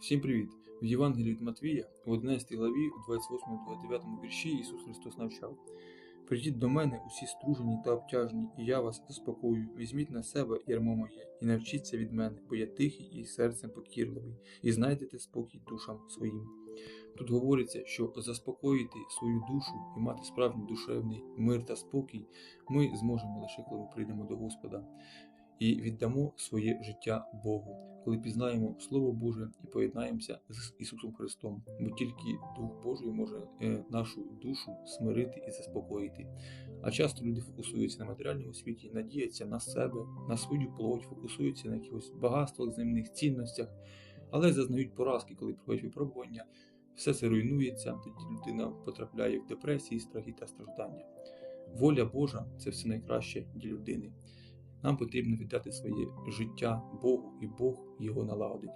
Всім привіт! В Євангелії від Матвія, в 11 главі, у 28-29 вірші Ісус Христос навчав: Прийдіть до мене усі стружені та обтяжені, і я вас заспокою. Візьміть на себе ярмо моє, і навчіться від мене, бо я тихий і серцем покірливий, і знайдете спокій душам своїм. Тут говориться, що заспокоїти свою душу і мати справжній душевний мир та спокій ми зможемо лише коли прийдемо до Господа і віддамо своє життя Богу, коли пізнаємо Слово Боже і поєднаємося з Ісусом Христом, бо тільки Дух Божий може е, нашу душу смирити і заспокоїти. А часто люди фокусуються на матеріальному світі, надіються на себе, на свою плоть, фокусуються на якихось багатствах, земних цінностях, але зазнають поразки, коли проходять випробування. Все це руйнується, тоді людина потрапляє в депресії, страхи та страждання. Воля Божа це все найкраще для людини. Нам потрібно віддати своє життя Богу, і Бог його налагодить.